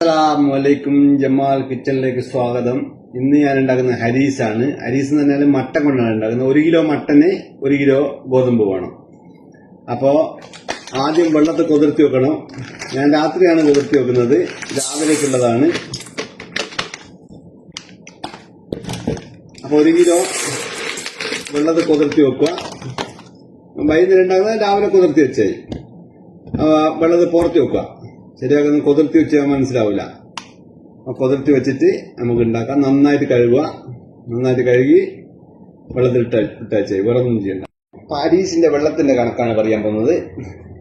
അസ്സലാമലൈക്കും ജമാൽ കിച്ചണിലേക്ക് സ്വാഗതം. ഇന്ന് ഞാൻ ഉണ്ടാക്കുന്ന ഹരീസ് ആണ് ഹരീസ് എന്ന് പറഞ്ഞാൽ മട്ടൻ കൊണ്ടാണ് ഉണ്ടാക്കുന്നത്. ഒരു കിലോ മട്ടന് ഒരു കിലോ ഗോതമ്പ് വേണം. അപ്പോ ആദ്യം വെള്ളത്തെ കുതിർത്തി വെക്കണം. ഞാൻ രാത്രിയാണ് കുതിർത്തി വെക്കുന്നത്. രാവിലേക്കുള്ളതാണ്. അപ്പൊ ഒരു കിലോ വെള്ളത്തെ കുതിർത്തി വെക്കുക. വൈകുന്നേരം ഉണ്ടാകുന്നത് രാവിലെ കുതിർത്തി വെച്ചേ വെള്ളത്തെ പുറത്ത് വെക്കുക. ശരിയാക്കുന്ന കൊതിർത്തി വെച്ച് മനസ്സിലാവില്ല ആ കൊതിർത്തി വെച്ചിട്ട് നമുക്ക് ഉണ്ടാക്കാം. നന്നായിട്ട് കഴുകുക. നന്നായിട്ട് കഴുകി വെള്ളത്തിൽ ഇട്ട ഇട്ടേ വേറെ ഒന്നും ചെയ്യണ്ട. പാരീസിന്റെ വെള്ളത്തിന്റെ കണക്കാണ് പറയാൻ പോകുന്നത്.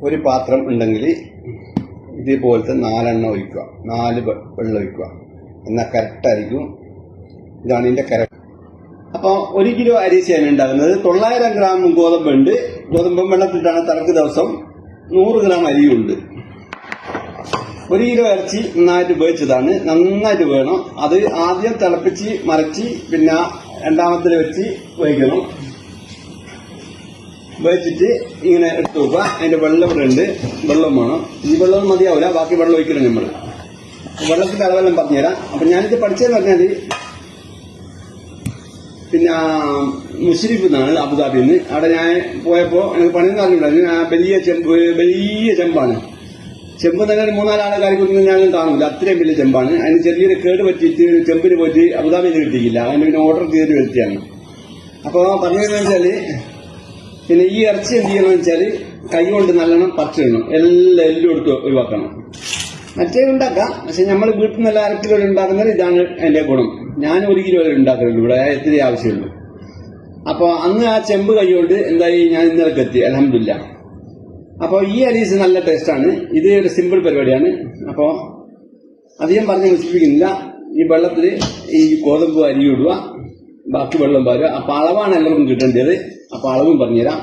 ഒരു പാത്രം ഉണ്ടെങ്കിൽ ഇതേപോലത്തെ നാലെണ്ണം ഒഴിക്കുക. നാല് വെള്ളം ഒഴിക്കുക. എന്നാൽ കറക്റ്റായിരിക്കും ഇതാണ് ഇതിന്റെ കര അപ്പോൾ ഒരു കിലോ അരിശയാണ് ഉണ്ടാകുന്നത്. തൊള്ളായിരം ഗ്രാം ഗോതമ്പുണ്ട്. ഗോതമ്പ് വെള്ളത്തിലിട്ടാണ് തലക്ക് ദിവസം നൂറ് ഗ്രാം അരിയുണ്ട്. ഒരു കിലോ ഇറച്ചി നന്നായിട്ട് വേവിച്ചതാണ് നന്നായിട്ട് വേണം. അത് ആദ്യം തിളപ്പിച്ച് മറച്ച് പിന്നെ രണ്ടാമത്തിൽ വെച്ച് വേവിക്കണം വെച്ചിട്ട് ഇങ്ങനെ എടുത്ത് വെക്കുക. അതിന്റെ വെള്ളം ഇവിടെ ഉണ്ട്. വെള്ളം വേണം. ഈ വെള്ളം മതിയാവില്ല. ബാക്കി വെള്ളം ഒഴിക്കണം നമ്മൾ വെള്ളത്തിന്റെ അളവെല്ലാം പറഞ്ഞുതരാം അപ്പൊ ഞാനിത് പഠിച്ചതെന്ന് പറഞ്ഞാൽ പിന്നെ മുഷരിഫ് എന്നാണ് അബുദാബിയിൽ നിന്ന് അവിടെ ഞാൻ പോയപ്പോ എനിക്ക് പണിയെന്ന് പറഞ്ഞിട്ടുണ്ടായിരുന്നു വലിയ ചെമ്പ് വലിയ ചെമ്പാണ്. ചെമ്പ് തന്നെ ഒരു മൂന്നാലാളെ കാര്യം ഞാൻ കാണില്ല അത്രയും വലിയ ചെമ്പാണ്. അതിന് ചെറിയൊരു കേട് പറ്റിയിട്ട് ചെമ്പിന് പോയിട്ട് അബുദാബിയിൽ കിട്ടിയില്ല. അതിന് പിന്നെ ഓർഡർ ചെയ്ത് വരുത്തിയാണ്. അപ്പൊ പറഞ്ഞതെന്ന് വെച്ചാൽ പിന്നെ ഈ ഇറച്ചി എന്ത് ചെയ്യണമെന്ന് വെച്ചാൽ കൈ കൊണ്ട് നല്ലോണം പറിച്ചിടണം. എല്ലാം എല്ലാം എടുത്ത് ഒഴിവാക്കണം. മറ്റേ ഉണ്ടാക്കാം. പക്ഷെ നമ്മൾ വീട്ടിൽ നിന്ന് അര കിലോ ഉണ്ടാക്കുന്നത് ഇതാണ് എന്റെ ഗുണം. ഞാൻ ഒരു കിലോ ഉണ്ടാക്കുന്നുള്ളൂ ഇവിടെ. എത്ര ആവശ്യമുള്ളൂ. അപ്പൊ അന്ന് ആ ചെമ്പ് കൈകൊണ്ട് എന്തായി? ഞാൻ ഇന്നലെ എത്തി. അലഹമില്ല അപ്പൊ ഈ അരീസ് നല്ല ടേസ്റ്റാണ് ഇത് ഒരു സിമ്പിൾ പരിപാടിയാണ്. അപ്പോൾ അധികം പറഞ്ഞ് വിശ്വസിക്കുന്നില്ല ഈ വെള്ളത്തിൽ ഈ ഗോതമ്പ് അരി ഇടുക. ബാക്കി വെള്ളം പാരുക. അപ്പം അളവാണ് എല്ലാവർക്കും കിട്ടേണ്ടത്. അപ്പം അളവും പറഞ്ഞുതരാം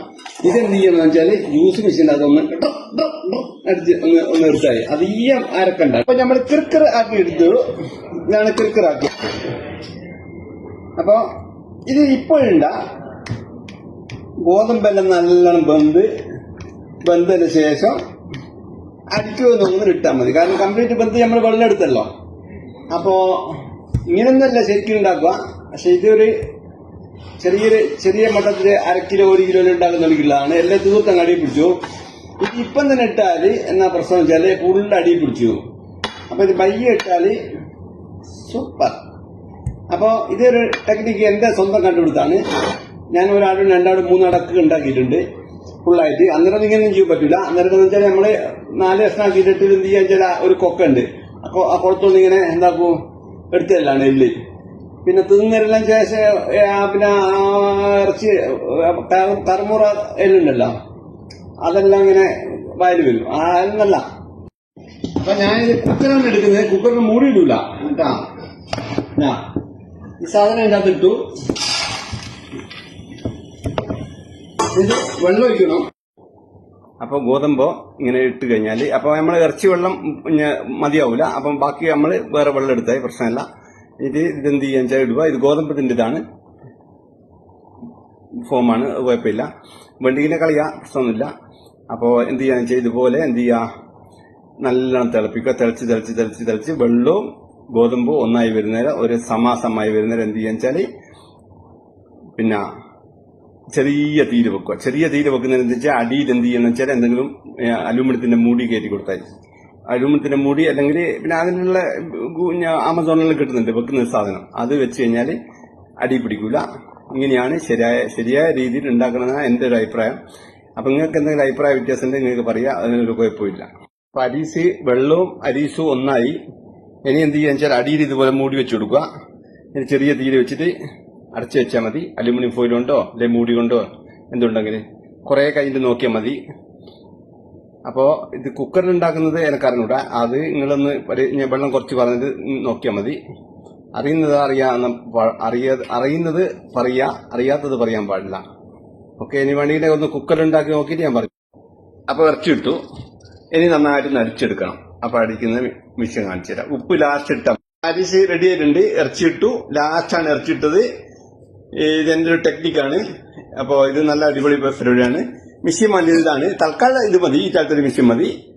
ഇതെന്ത് ചെയ്യണമെന്ന് വെച്ചാൽ ജ്യൂസ് മെഷീൻ അതൊന്ന് അടിച്ച് ഒന്ന് ഒന്ന് എടുത്തായി അധികം അരക്കണ്ട. അപ്പൊ നമ്മൾ കിർക്കർ ആക്കി എടുത്തു. ഇതാണ് കിർക്കർ ആക്കി. അപ്പോൾ ഇത് ഇപ്പോഴുണ്ട ഗോതമ്പെല്ലാം നല്ലോണം വെന്ത് വെന്തതിന് ശേഷം അടിക്കുമെന്ന് ഒന്നും ഇട്ടാൽ മതി. കാരണം കംപ്ലീറ്റ് ബന്ധം നമ്മൾ വെള്ളം എടുത്തല്ലോ. അപ്പോ ഇങ്ങനൊന്നല്ല ശരിക്കും ഉണ്ടാക്കുക. പക്ഷെ ഇതൊരു ചെറിയൊരു ചെറിയ മട്ടത്തിൽ അര കിലോ ഒരു കിലോ ഉണ്ടാക്കുന്നുള്ളതാണ് എല്ലാ തീർത്തം അടി പിടിച്ചു. ഇത് ഇപ്പം തന്നെ ഇട്ടാൽ എന്നാ പ്രശ്നം വെച്ചാൽ ഫുള്ള് അടി പിടിച്ചു. അപ്പോൾ ഇത് പയ്യെ ഇട്ടാൽ സൂപ്പർ അപ്പോൾ ഇതൊരു ടെക്നിക്ക് എന്റെ സ്വന്തം കണ്ടുപിടുത്താണ്. ഞാൻ ഒരാളും രണ്ടാളും മൂന്നാളൊക്കെ ഉണ്ടാക്കിയിട്ടുണ്ട്. ഫുള്ളായിട്ട് അന്നേരം ഇങ്ങനെ ചെയ്യാൻ പറ്റില്ല അന്നേരം എന്ന് വെച്ചാൽ നമ്മൾ നാല് ദിവസം ആക്കിയിട്ട് എന്ത് ചെയ്യാൻ വെച്ചാൽ ഒരു കൊക്കുണ്ട്. ആ കുളത്തൊന്നും ഇങ്ങനെ എന്താക്കും? എടുത്തല്ലാണ് എല്ല്. പിന്നെ തിന്നരെല്ലാം ശേഷം പിന്നെ ഇറച്ചി തറമുറ എല്ലുണ്ടല്ലോ. അതെല്ലാം ഇങ്ങനെ വയൽ വരും. ആ എന്നല്ല അപ്പൊ ഞാൻ കുക്കറാണ് എടുക്കുന്നത്. കുക്കറിന് മൂടിയിടൂല കേട്ടാ ഞാ ഈ സാധനം എന്താ ഇട്ടു. ഇത് വെള്ളം ഒഴിക്കണം. അപ്പൊ ഗോതമ്പോ ഇങ്ങനെ ഇട്ട് കഴിഞ്ഞാൽ അപ്പൊ നമ്മൾ ഇറച്ചി വെള്ളം മതിയാവൂല. അപ്പം ബാക്കി നമ്മൾ വേറെ വെള്ളം എടുത്താൽ പ്രശ്നമല്ല. ഇത് ഇതെന്ത് ചെയ്യാൻ വെച്ചാൽ ഇടുക. ഇത് ഗോതമ്പത്തിന്റെ ഇതാണ് ഫോമാണ് കുഴപ്പമില്ല. വെണ്ടിങ്ങിനെ കളിയാ പ്രശ്നമൊന്നുമില്ല. അപ്പോൾ എന്ത് ചെയ്യാന്ന് വെച്ചാൽ ഇതുപോലെ എന്ത് ചെയ്യുക നല്ലോണം തിളപ്പിക്കുക. തിളച്ച് തിളച്ച് തിളച്ച് തിളച്ച് വെള്ളവും ഗോതമ്പും ഒന്നായി വരുന്നേരം ഒരു സമാസമായി വരുന്നേരം എന്ത് ചെയ്യാന്ന് വെച്ചാൽ പിന്നെ ചെറിയ തീര് വെക്കുക. ചെറിയ തീര് വെക്കുന്നതെന്ന് വെച്ചാൽ അടിയിൽ എന്ത് ചെയ്യുന്ന വെച്ചാൽ എന്തെങ്കിലും അലൂമിനത്തിന്റെ മൂടി കയറ്റി കൊടുത്താൽ അലൂമിനിയത്തിന്റെ മൂടി അല്ലെങ്കിൽ പിന്നെ അതിനുള്ള ആമസോണിൽ കിട്ടുന്നുണ്ട് വെക്കുന്ന സാധനം. അത് വെച്ച് കഴിഞ്ഞാൽ അടി പിടിക്കൂല. ഇങ്ങനെയാണ് ശരിയായ ശരിയായ രീതിയിൽ ഉണ്ടാക്കണമെന്നാണ് എന്റെ ഒരു അഭിപ്രായം. അപ്പൊ നിങ്ങൾക്ക് എന്തെങ്കിലും അഭിപ്രായ വ്യത്യാസം ഉണ്ടെങ്കിൽ നിങ്ങൾക്ക് പറയാം. അതിനൊരു കുഴപ്പമില്ല. അപ്പൊ അരീസ് വെള്ളവും അരീസും ഒന്നായി. ഇനി എന്ത് ചെയ്യാന്ന് വെച്ചാൽ അടിയിൽ ഇതുപോലെ മൂടി വെച്ച് കൊടുക്കുക. ചെറിയ തീര് വെച്ചിട്ട് അടച്ചു വെച്ചാൽ മതി. അലുമിനിയം ഫോയിൽ കൊണ്ടോ അല്ലെ മൂടി കൊണ്ടോ എന്തുണ്ടെങ്കിൽ കുറേ കഴിഞ്ഞിട്ട് നോക്കിയാൽ മതി. അപ്പോ ഇത് കുക്കറിൽ ഉണ്ടാക്കുന്നത് എനിക്കറിഞ്ഞൂടാ. അത് നിങ്ങളൊന്ന് ഞാൻ വെള്ളം കുറച്ച് പറഞ്ഞിട്ട് നോക്കിയാൽ മതി. അറിയുന്നത് അറിയാവുന്ന പ- അറിയ അറിയുന്നത് പറയാ അറിയാത്തത് പറയാൻ പാടില്ല. ഓക്കെ ഇനി വേണമെങ്കിൽ ഒന്ന് കുക്കറിൽ ഉണ്ടാക്കി നോക്കിയിട്ട് ഞാൻ പറഞ്ഞു അപ്പോൾ ഇറച്ചി ഇനി നന്നായിട്ട് നരിച്ചെടുക്കണം. അപ്പോൾ അടിക്കുന്ന മിഷ്യൻ കാണിച്ചു തരാം ഉപ്പ് ലാസ്റ്റ് ഇട്ടാൽ അരിശ് റെഡി ആയിട്ടുണ്ട്. ഇറച്ചി ഇട്ടു ലാസ്റ്റാണ് ഇറച്ചി ഇട്ടത് ഇതെന്റെ ഒരു ടെക്നിക്കാണ്? അപ്പോൾ ഇത് നല്ല അടിപൊളി പരിപാടിയാണ്. മെഷീൻ മതി ഇതാണ്. തൽക്കാലം ഇത് മതി. ഈ കാലത്തൊരു മെഷീൻ മതി.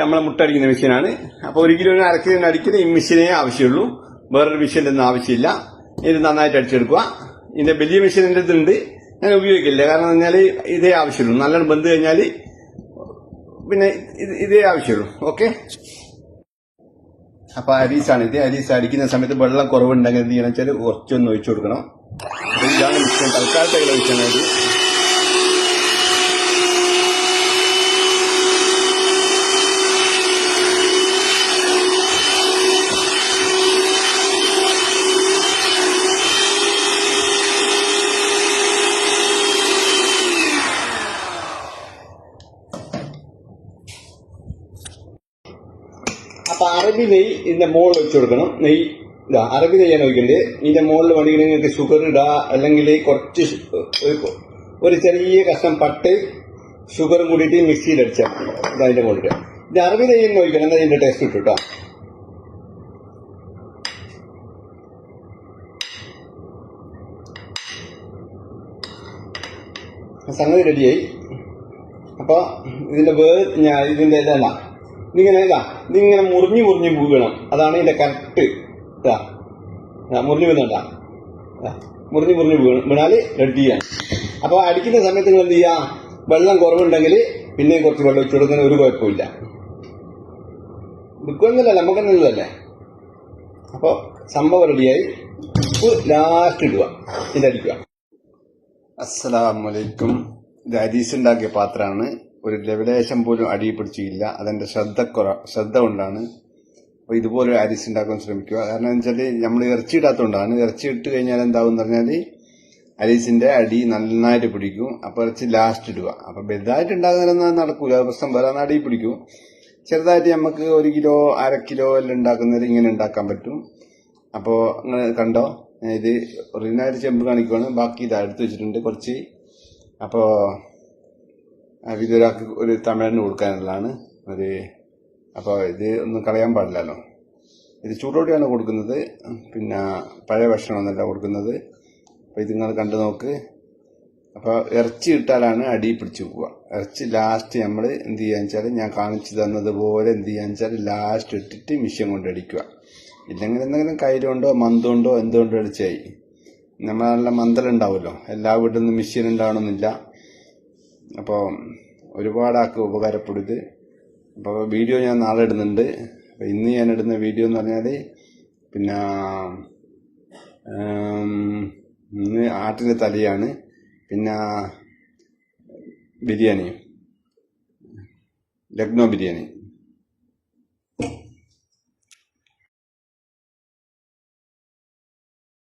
നമ്മളെ മുട്ടടിക്കുന്ന മെഷീനാണ് അപ്പോൾ ഒരു കിലോ അരക്കിലോ അടിക്കുന്ന ഈ മെഷീനേ ആവശ്യമുള്ളൂ. വേറൊരു മെഷീനിലൊന്നും ആവശ്യമില്ല. ഇത് നന്നായിട്ട് അടിച്ചെടുക്കുക. ഇതിന്റെ വലിയ മെഷീൻ എന്റെ ഇതുണ്ട് ഞാൻ ഉപയോഗിക്കില്ല. കാരണം പറഞ്ഞാൽ ഇതേ ആവശ്യമുള്ളൂ. നല്ലോണം ബന്ധു കഴിഞ്ഞാൽ പിന്നെ ഇത് ഇതേ ആവശ്യമുള്ളൂ. ഓക്കെ? അപ്പോൾ അരീസാണ് ഇത്. അരീസ് അടിക്കുന്ന സമയത്ത് വെള്ളം കുറവുണ്ടെങ്കിൽ എന്ത് ചെയ്യണം വെച്ചാൽ കുറച്ചൊന്ന് ഒഴിച്ചു കൊടുക്കണം. ഇതാണ് മിഷൻ തൽക്കാലത്തേക്കുള്ള മിഷനാണ് ഇത് അപ്പൊ അറബി നെയ്യ് ഇതിന്റെ മുകളിൽ വെച്ച് കൊടുക്കണം. നെയ്യ് ഇതാ അറബി ചെയ്യാൻ നോക്കിണ്ട് ഇതിന്റെ മുകളിൽ വേണമെങ്കിൽ നിങ്ങൾക്ക് ഷുഗർ ഇടാ അല്ലെങ്കിൽ കുറച്ച് ഒരു- ചെറിയ കഷ്ണം പട്ട് ഷുഗറും കൂടിയിട്ട് മിക്സിയിൽ അടിച്ചാൽ ഇതാ അതിന്റെ മുകളിൽ ഇത് അറബി ചെയ്യാൻ നോക്കിക്കണം എന്നാൽ ഇതിന്റെ ടേസ്റ്റ് കിട്ടും കേട്ടോ സംഗതി റെഡിയായി. അപ്പൊ ഇതിന്റെ വേ ഞാൻ ഇതിന്റെ ഇതല്ല ഇതിങ്ങനെ ഇതാ ഇതിങ്ങനെ മുറിഞ്ഞു മുറിഞ്ഞു വീഴണം അതാണ് ഇതിന്റെ കറക്റ്റ് ഇതാ മുറിഞ്ഞു വീണണ്ട. മുറിഞ്ഞു മുറിഞ്ഞു വീണാൽ റെഡ് ചെയ്യാണ് അപ്പൊ അടിക്കുന്ന സമയത്ത് നിങ്ങൾ എന്ത് ചെയ്യാ? വെള്ളം കുറവുണ്ടെങ്കിൽ പിന്നെയും കുറച്ച് വെള്ളം ഒഴിച്ചു കൊടുക്കുന്ന ഒരു കുഴപ്പമില്ല വിൽക്കുന്നില്ല നമുക്ക് നല്ലതല്ലേ അപ്പൊ സംഭവം റെഡിയായി. ലാസ്റ്റ് ഇടുക. ഇതിന്റെ അടിക്കുക. അസ്സലാമലൈക്കും. ഇത് അരീസ് ഉണ്ടാക്കിയ പാത്രമാണ്. ഒരു ലവലേശം പോലും അടിയിൽ പിടിച്ചില്ല അതെന്റെ ശ്രദ്ധ കുറ ശ്രദ്ധ കൊണ്ടാണ് അപ്പോൾ ഇതുപോലെ അരിസ് ഉണ്ടാക്കാൻ ശ്രമിക്കുക. കാരണം വെച്ചാൽ നമ്മൾ ഇറച്ചി ഇടാത്തതുകൊണ്ടാണ് ഇറച്ചി ഇട്ട് കഴിഞ്ഞാൽ എന്താവും എന്ന് അരിസിന്റെ അടി നന്നായിട്ട് പിടിക്കും. അപ്പോൾ ഇറച്ചി ലാസ്റ്റ് ഇടുക. അപ്പോൾ വലുതായിട്ട് ഉണ്ടാകുന്നതൊന്നും നടക്കൂല. പ്രശ്നം വരാൻ അടി പിടിക്കും. ചെറുതായിട്ട് നമുക്ക് ഒരു കിലോ അര കിലോ എല്ലാം ഉണ്ടാക്കുന്നത് ഇങ്ങനെ ഉണ്ടാക്കാൻ പറ്റും. അപ്പോൾ നിങ്ങൾ കണ്ടോ? ഇത് ഒറിജിനായിട്ട് ചെമ്പ് കാണിക്കുവാണ്. ബാക്കി ഇത് എടുത്ത് വെച്ചിട്ടുണ്ട് കുറച്ച്. അപ്പോൾ ഇതൊരാൾക്ക് ഒരു തമിഴന് കൊടുക്കാനുള്ളതാണ്. ഒരു അപ്പോൾ ഇത് ഒന്നും കളയാൻ പാടില്ലല്ലോ. ഇത് ചൂടോടെയാണ് കൊടുക്കുന്നത്. പിന്നെ പഴയ ഭക്ഷണമൊന്നല്ല കൊടുക്കുന്നത്. അപ്പോൾ ഇത് നിങ്ങൾ കണ്ടു നോക്ക്. അപ്പോൾ ഇറച്ചി ഇട്ടാലാണ് അടി പിടിച്ചു പോവുക. ഇറച്ചി ലാസ്റ്റ് നമ്മൾ എന്ത് ചെയ്യാന്ന് വെച്ചാൽ ഞാൻ കാണിച്ചു തന്നതുപോലെ എന്ത് ചെയ്യാന്ന് വെച്ചാൽ ലാസ്റ്റ് ഇട്ടിട്ട് മിഷ്യൻ കൊണ്ട് അടിക്കുക. ഇല്ലെങ്കിൽ എന്തെങ്കിലും കയ്യിലുണ്ടോ മന്തുണ്ടോ എന്തുകൊണ്ടോ അടിച്ചായി. നമ്മൾ നല്ല മന്തലുണ്ടാവുമല്ലോ എല്ലാ വീട്ടിൽ നിന്നും മിഷ്യൻ ഉണ്ടാവണമെന്നില്ല. അപ്പോൾ ഒരുപാടാക്ക് ഉപകാരപ്പെടുത്ത് അപ്പോൾ വീഡിയോ ഞാൻ നാളെ ഇടുന്നുണ്ട്. അപ്പോൾ ഇന്ന് ഞാൻ ഇടുന്ന വീഡിയോ എന്ന് പറഞ്ഞാൽ പിന്നെ ഇന്ന് ആട്ടിന്റെ തലയാണ്. പിന്നെ ബിരിയാണി ലക്നോ ബിരിയാണി.